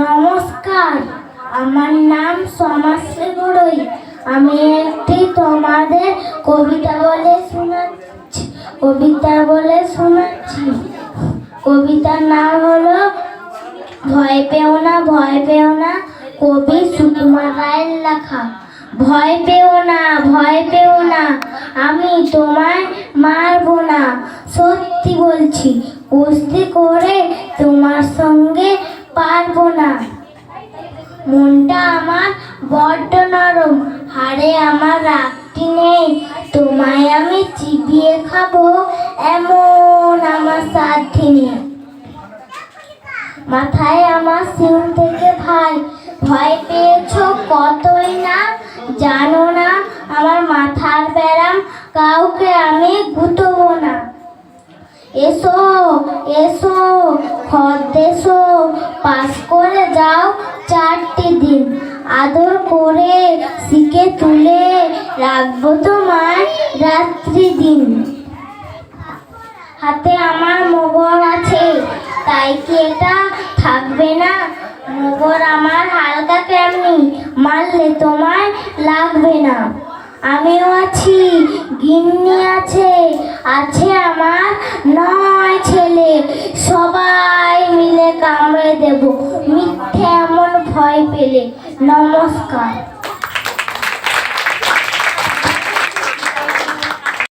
নমস্কার, আমার নাম সমাজশ্রী বড়ই আমি একটি তোমাদের কবিতা বলে শোনাচ্ছি, কবিতা বলে শোনাচ্ছি। কবিতার নাম হলো, ভয় পেও না, ভয় পেও না, কবি সুকুমার রায়ের লেখা। ভয় পেও না, ভয় পেও না। আমি তোমায় মারবো না। সত্যি বলছি, কুস্তি করে তোমার সঙ্গে পারব না। মনটা আমার বড্ড নরম, হাড়ে আমার রাগটি নেই। তোমায় আমি চিবিয়ে খাব এমন আমার সাধ্যি নেই। মাথায় আমার সিং থেকে ভাই ভয় পেয়েছ? কতই না? জানো না, আমার মাথার ব্যারাম কাউকে আমি গুতবো না। এসো এসো খদ্দেশো পাস করে যাও চারটি দিন। আদর করে শিখে তুলে রাখব তোমার রাত্রি দিন। হাতে আমার মোগর আছে, তাই কি এটা থাকবে না? কেমনি মারলে তোমায় লাগবে না। আমিও আছি, গিন্নি আছে আছে আমার নয় ছেলে। সবাই মিলে কামড়ে দেব, মিথ্যে এমন ভয় পেলে। নমস্কার।